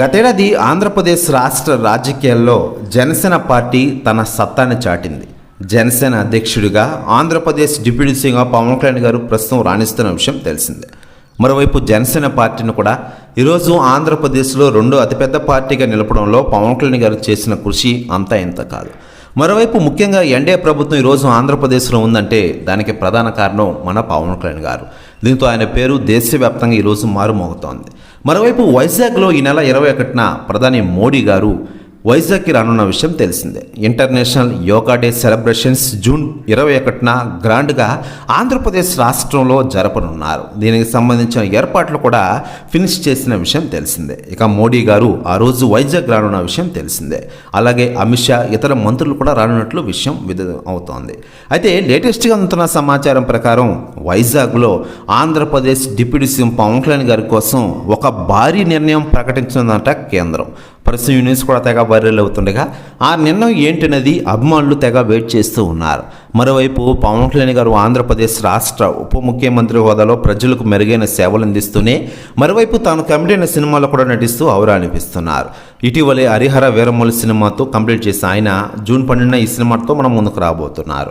గతేడాది ఆంధ్రప్రదేశ్ రాష్ట్ర రాజకీయాల్లో జనసేన పార్టీ తన సత్తాన్ని చాటింది. జనసేన అధ్యక్షుడిగా ఆంధ్రప్రదేశ్ డిప్యూటీ సీఎంగా పవన్ కళ్యాణ్ గారు ప్రస్తుతం రాణిస్తున్న విషయం తెలిసిందే. మరోవైపు జనసేన పార్టీని కూడా ఈరోజు ఆంధ్రప్రదేశ్లో రెండో అతిపెద్ద పార్టీగా నిలపడంలో పవన్ కళ్యాణ్ గారు చేసిన కృషి అంతా ఇంత కాదు. మరోవైపు ముఖ్యంగా ఎన్డీఏ ప్రభుత్వం ఈరోజు ఆంధ్రప్రదేశ్లో ఉందంటే దానికి ప్రధాన కారణం మన పవన్ కళ్యాణ్ గారు. దీంతో ఆయన పేరు దేశవ్యాప్తంగా ఈరోజు మారుమోగుతోంది. మరోవైపు వైజాగ్లో ఈ నెల ఇరవై ఒకటిన ప్రధాని మోడీ గారు వైజాగ్కి రానున్న విషయం తెలిసిందే. International yoga day celebrations June ఇరవై ఒకటిన గ్రాండ్గా ఆంధ్రప్రదేశ్ రాష్ట్రంలో జరపనున్నారు. దీనికి సంబంధించిన ఏర్పాట్లు కూడా ఫినిష్ చేసిన విషయం తెలిసిందే. ఇక మోడీ గారు ఆ రోజు వైజాగ్ రానున్న విషయం తెలిసిందే. అలాగే అమిత్ షా ఇతర మంత్రులు కూడా రానున్నట్లు విషయం విధ అవుతోంది. అయితే లేటెస్ట్గా అందుతున్న సమాచారం ప్రకారం వైజాగ్లో ఆంధ్రప్రదేశ్ డిప్యూటీ సీఎం పవన్ కళ్యాణ్ గారి కోసం ఒక భారీ నిర్ణయం ప్రకటించిందంట కేంద్రం. ప్రస్తుతం ఈ కూడా తెగ వైరల్ అవుతుండగా ఆ నిర్ణయం ఏంటనేది అభిమానులు తెగ వెయిట్ చేస్తూ ఉన్నారు. మరోవైపు పవన్ కళ్యాణ్ గారు ఆంధ్రప్రదేశ్ రాష్ట్ర ఉప ముఖ్యమంత్రి హోదాలో ప్రజలకు మెరుగైన సేవలు అందిస్తూనే మరోవైపు తాను కమిటైన సినిమాలో కూడా నటిస్తూ అవరా అనిపిస్తున్నారు. ఇటీవలే హరిహర వీరమూల సినిమాతో కంప్లీట్ చేసిన ఆయన జూన్ పన్నెండున ఈ సినిమాతో మనం ముందుకు రాబోతున్నారు.